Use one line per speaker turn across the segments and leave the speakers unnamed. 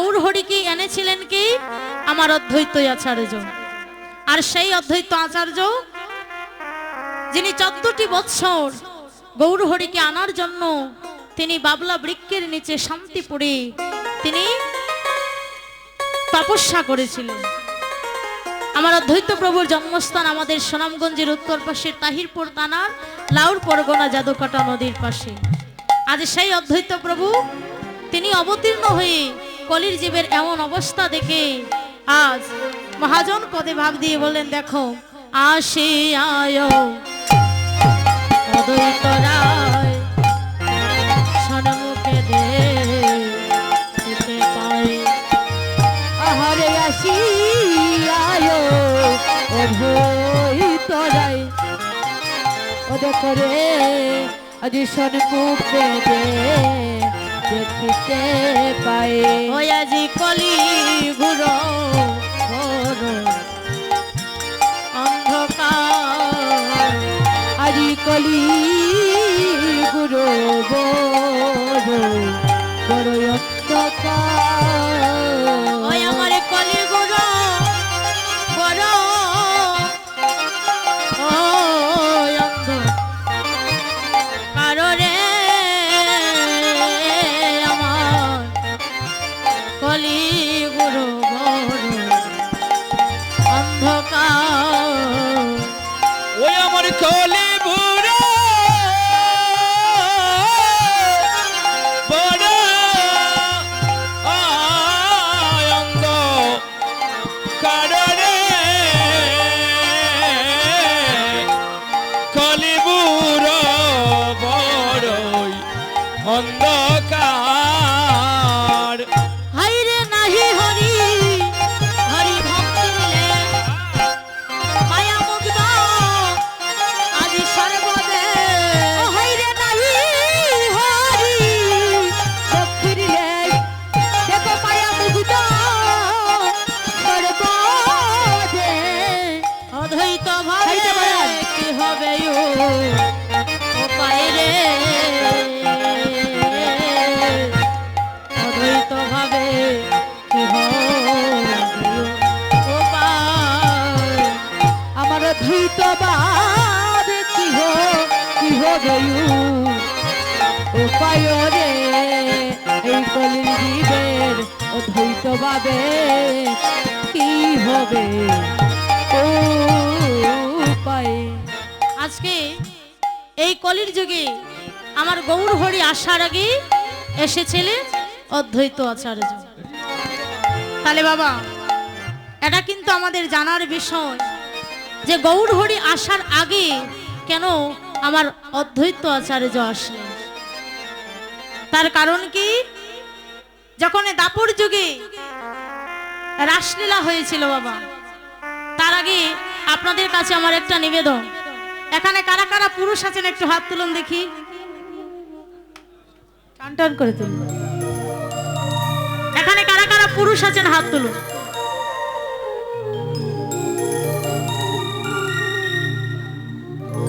গৌর হরিকে এনেছিলেন কি? আমার অদ্বৈত আচার্য। আর সেই অদ্বৈত আচার্য, যিনি চোদ্দটি বৎসর গৌর হরিকে আনার জন্য তিনি বাবলা বৃক্ষের নিচে শান্তিপুরে তিনি তপস্যা করেছিলেন। আমার অদ্বৈত প্রভুর জন্মস্থান আমাদের সুনামগঞ্জের উত্তর পাশে তাহিরপুর থানার লাউর পরগনা জাদুকাটা নদীর পাশে। আজ সেই অদ্বৈত প্রভু, তিনি অবতীর্ণ হয়ে কলির জীবের এমন অবস্থা দেখে আজ মহাজন পদে ভাব দিয়ে বললেন, দেখো, আসে আয়। অদ্বৈত রায় সন্মুখে দে
আসি দেখো রে আজ সন্মুখে দে দেখিতে পায়ে।
ওই আজি কলি ঘুর অন্ধকার।
আজি কলি
ঘুর বড় অন্ধকার। হবে। ও
উপায়।
আজকে এই কলির যুগে আমার গৌর হরি আসার আগে এসেছিলেন অদ্বৈত আচার্য। তাহলে বাবা, এটা কিন্তু আমাদের জানার বিষয় যে গৌর হরি আসার আগে কেন আমার অদ্বৈত আচার্য আসলেন। তার কারণ কি? যখন দাপর যুগে রাসলীলা হয়েছিল বাবা। তার আগে আপনাদের কাছে আমার একটা নিবেদন। এখানে কারা কারা পুরুষ আছেন একটু হাত তুলুন দেখি। টান টান করে তুলুন। এখানে কারা কারা পুরুষ আছেন হাত তুলুন।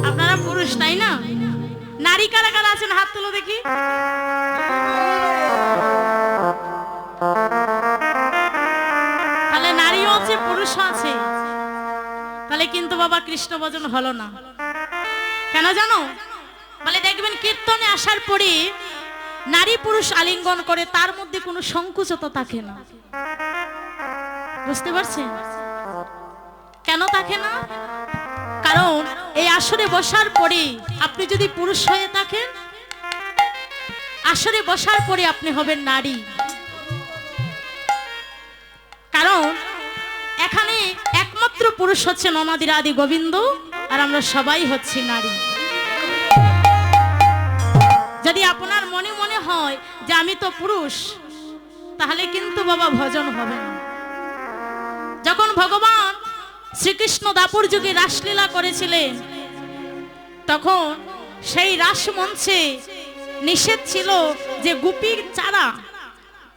আপনারা পুরুষ, তাই না? নারী কারা কারা আছেন হাত তুলো দেখি। কৃষ্ণ ভজন হলো না। কেন জানো? বলে দেখবেন কীর্তনে আসার পরে নারী পুরুষ আলিঙ্গন করে তার মধ্যে কোনো সংকুচতা থাকে না। বুঝতে পারছেন? কেন থাকে না? কারণ এই আসরে বসার পরে আপনি যদি পুরুষ হয়ে থাকেন, আসরে বসার পরে আপনি হবেন নারী। একমাত্র পুরুষ হচ্ছেন ননাদির আদি গোবিন্দ, আর আমরা সবাই হচ্ছি নারী। যদি আপনার মনে মনে হয় যে আমি তো পুরুষ, তাহলে কিন্তু বাবা ভজন হবে না। যখন ভগবান শ্রীকৃষ্ণ দাপুর যুগে রাসলীলা করেছিলেন, তখন সেই রাসমঞ্চে নিষেধ ছিল যে গুপির চারা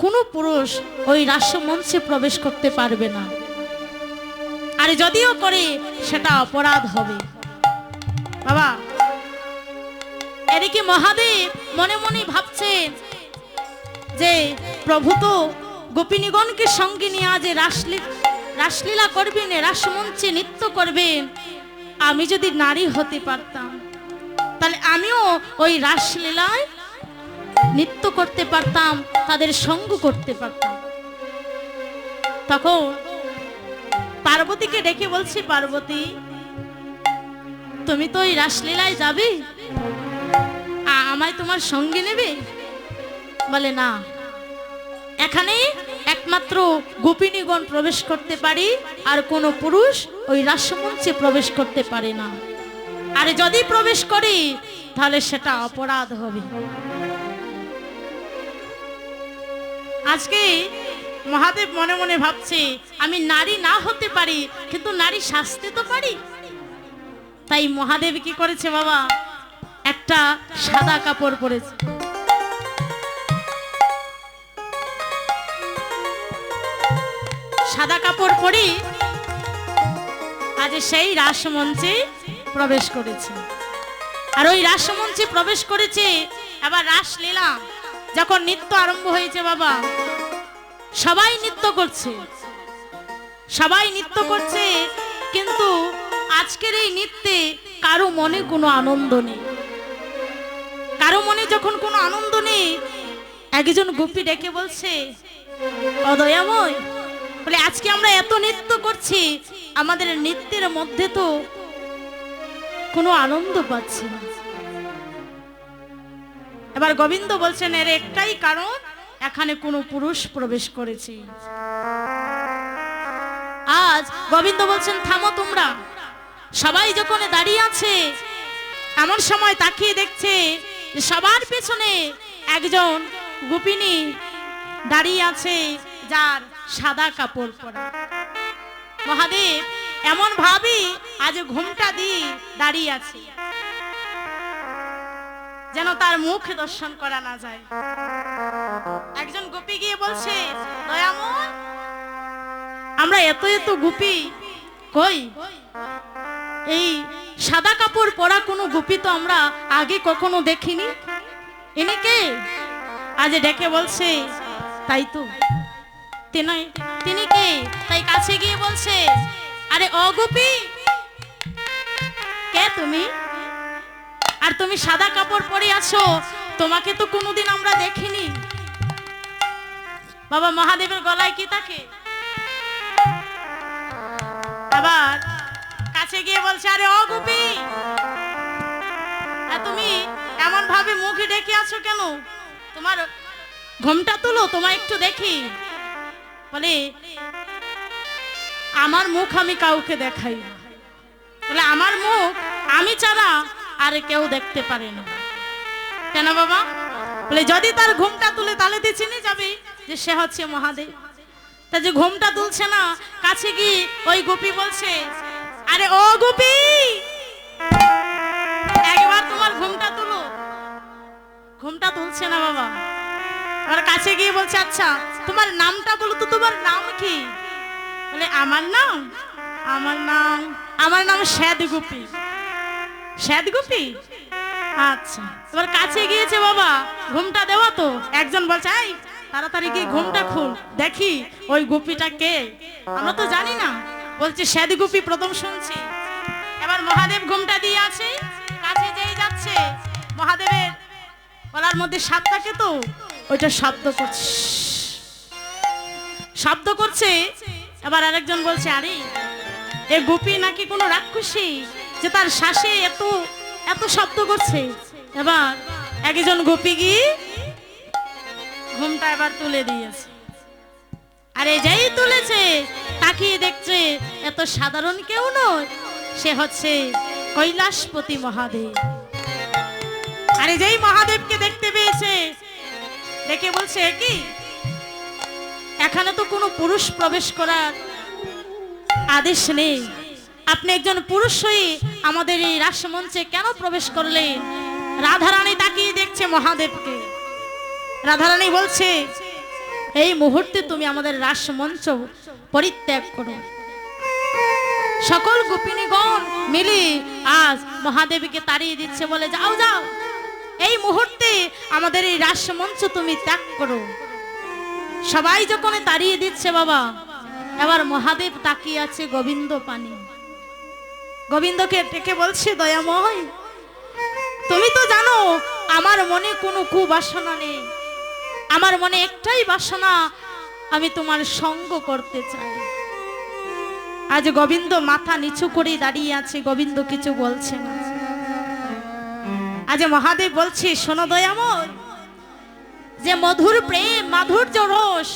কোনো পুরুষ ওই রাসমঞ্চে প্রবেশ করতে পারবে না। আর যদিও করে সেটা অপরাধ হবে। বাবা, এদিকে মহাদেব মনে মনে ভাবছেন যে প্রভু তো গোপিনীগণকে সঙ্গে নিয়ে আজ রাসলীলা করবেন রাসমঞ্চে নৃত্য করবেন। আমি যদি নারী হতে পারতাম, তাহলে আমিও ওই রাসলীলায় নৃত্য করতে পারতাম, তাদের সঙ্গ করতে পারতাম। তখন পার্বতীকে ডেকে বলছি, পার্বতী, তুমি তো ওই রাসলীলায় যাবে? আমায় তোমার সঙ্গে নেবে? বলে, না। এখানে একমাত্র গোপিনীগণ প্রবেশ করতে পারি, আর কোনো পুরুষ ওই রাসমঞ্চে প্রবেশ করতে পারে না। আর যদি প্রবেশ করি, তাহলে সেটা অপরাধ হবে। আজকে মহাদেব মনে মনে ভাবছে, আমি নারী না হতে পারি, কিন্তু নারী সাজতে তো পারি। তাই মহাদেব কি করেছে বাবা? একটা সাদা কাপড় পরেছে। সাদা কাপড় পরে আজ সেই রাসমঞ্চে প্রবেশ করেছে। আর ওই রাসমঞ্চে প্রবেশ করেছে, আবার রাসলীলা, যখন নৃত্য আরম্ভ হয়েছে বাবা সবাই নৃত্য করছে। সবাই নৃত্য করছে, কিন্তু আজকের এই নৃত্যে কারও মনে কোনো আনন্দ নেই। কারও মনে যখন কোনো আনন্দ নেই, একজন গোপী ডেকে বলছে, অদয়াময়, বলে আজকে আমরা এত নৃত্য করছি, আমাদের নৃত্যের মধ্যে তো কোনো আনন্দ পাচ্ছি না। এবার গোবিন্দ বলছেন, এর একটাই কারণ এখানে কোনো পুরুষ প্রবেশ করেছে। আজ গোবিন্দ বলছেন, থামো তোমরা। সবাই যখন দাঁড়িয়ে আছে, এমন সময় তাকিয়ে দেখছে সবার পেছনে একজন গোপিনী দাঁড়িয়ে আছে, যার সাদা কাপড় পরা। মহাদেব এমন ভাবি আজ ঘুমটা দিয়ে দাঁড়িয়ে আছে। যেন তার মুখ দর্শন করা না যায়। একজন গোপী গিয়ে বলছে, দয়াময়, আমরা এত এত গোপী, কই? এই সাদা কাপড় পরা কোনো গোপী তো আমরা আগে কখনো দেখিনি। ইনি কে? আজ ডেকে বলছে, তাই তো। তিনি কে? তাই কাছে গিয়ে বলছে, আরে অগোপী, কে তুমি? আর তুমি সাদা কাপড় পরে আছো, তোমাকে তো কোনোদিন আমরা দেখিনি। বাবা মহাদেবের গলায় কি থাকে আবার কাছে গিয়ে বলছে, আরে ও গুপি! তুমি এমন ভাবে মুখে ডেকে আছো কেন? তোমার ঘোমটা তুলো, তোমায় একটু দেখি। বলে, আমার মুখ আমি কাউকে দেখাই বলে, আমার মুখ আমি ছাড়া আর কেউ দেখতে পারে না। কেন বাবা? বলে, যদি তার ঘুমটা তুলে, তাহলে তো চিনে যাবে যে সে হচ্ছে মহাদেব। তা যে ঘুমটা তুলছে না, কাছে গিয়ে ওই গোপী বলছে, আরে ও গোপী, একবার তোমার ঘুমটা তুলো। ঘুমটা তুলছে না বাবা। আর কাছে গিয়ে বলছে আচ্ছা তোমার নামটা বলো তো, তোমার নাম কি? বলে, আমার নাম আমার নাম আমার নাম শ্যাদ গোপী শ্যাদ গোপী? আচ্ছা এবার কাছে গিয়েছে বাবা, ঘুমটা দেওয়া তো। একজন বলছে, এই, তাড়াতাড়ি গিয়ে ঘুমটা খুল, দেখি ওই গোপীটা কে? আমরা তো জানি না। বলছে শ্যাদ গোপী, প্রথম শুনছি। এবার মহাদেব ঘুমটা দিয়ে আছে, কাছে যেই যাচ্ছে, মহাদেবের গলার মধ্যে সাপ তো, ওইটা শব্দ করছে শব্দ করছে। এবার আরেকজন বলছে, আরে, এ গোপী নাকি কোনো রাক্ষসী? যে তার শ্বাসে এত এত শব্দ করছে। এবার একজন গোপী গিয়ে ঘুমটা এবার তুলে দিয়েছে। আরে যেই তুলেছে, তাকিয়ে দেখছে এত সাধারণ কেউ নয়, সে হচ্ছে কৈলাসপতি মহাদেব। আরে যেই মহাদেবকে দেখতে পেয়েছে, দেখে বলছে কি? এখানে তো কোনো পুরুষ প্রবেশ করার আদেশ নেই। আপনি একজন পুরুষ হয়ে আমাদের এই রাসমঞ্চে কেন প্রবেশ করলে? রাধারানী তাকিয়ে দেখছে মহাদেবকে। রাধারানী বলছে, এই মুহূর্তে তুমি আমাদের রাসমঞ্চ পরিত্যাগ করো। সকল গোপিনীগণ মিলে আজ মহাদেবীকে তাড়িয়ে দিচ্ছে বলে, যাও যাও। এই মুহূর্তে আমাদের এই রাসমঞ্চ তুমি ত্যাগ করো। সবাই যখন তাড়িয়ে দিচ্ছে বাবা, এবার মহাদেব তাকিয়ে আছে গোবিন্দ পানি গোবিন্দকে ডেকে বলছে, দয়াময়, তুমি তো জানো আমার মনে কোনো কুবাসনা নেই। আমার মনে একটাই বাসনা, আমি তোমার সঙ্গ করতে চাই। আজ গোবিন্দ মাথা নিচু করে দাঁড়িয়ে আছে, গোবিন্দ কিছু বলছে না। আজ মহাদেব বলছে, শোনো দয়াময়, যে মধুর প্রেম, মাধুর্য রস,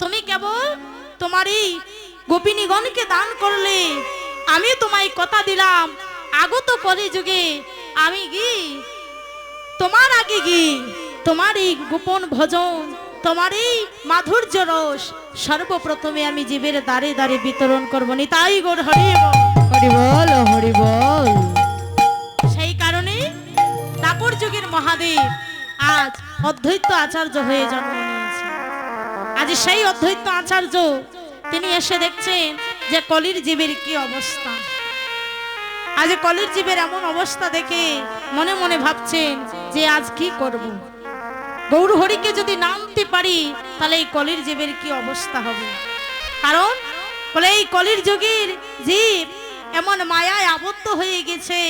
তুমি কেবল তোমার এই গোপিনীগণকে দান করলে আমি তোমায় কথা দিলাম। আগত কলি যুগে আমি গি। তোমার আগে গি। তোমার এই গোপন ভজন তোমার এই মাধুর্য রস সর্বপ্রথমে আমি জীবের দ্বারে দ্বারে বিতরণ করব নি। তাই গোর হরি বল।
হরি বল হরি বল।
সেই কারণে দাপর যুগের মহাদেব আজ অদ্বৈত আচার্য হয়ে জন্ম নিয়েছে আজ সেই অদ্বৈত আচার্য তিনি এসে দেখছেন যে কলির জীবের কি অবস্থা? আজ কলির জীবের এমন অবস্থা দেখে মনে মনে ভাবছেন যে আজ কি করব? গৌর হরিকে যদি নামতে পারি, তাহলে এই কলির জীবের কি অবস্থা হবে? কারণ বলে এই কলির যুগের জীব এমন মায়ায় আবদ্ধ হয়ে গেছে,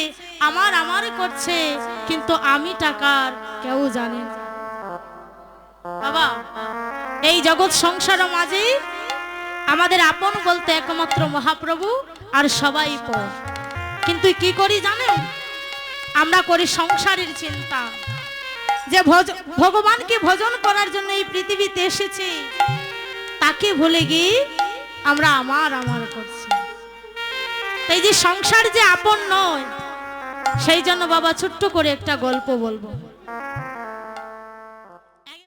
আমার আমার করছে, কিন্তু আমি টাকার কেউ জানে বাবা, এই জগৎ সংসার মাঝে আমাদের আপন বলতে একমাত্র মহাপ্রভু আর সবাই পর কিন্তু কি করি জানেন? আমরা করি সংসারের চিন্তা। যে ভগবানকে ভজন করার জন্য এই পৃথিবীতে এসেছি, তাকে ভুলে গিয়ে আমরা আমার আমার করছি। তাই যে সংসার যে আপন নয়, সেই জন্য বাবা ছোট্ট করে একটা গল্প বলব।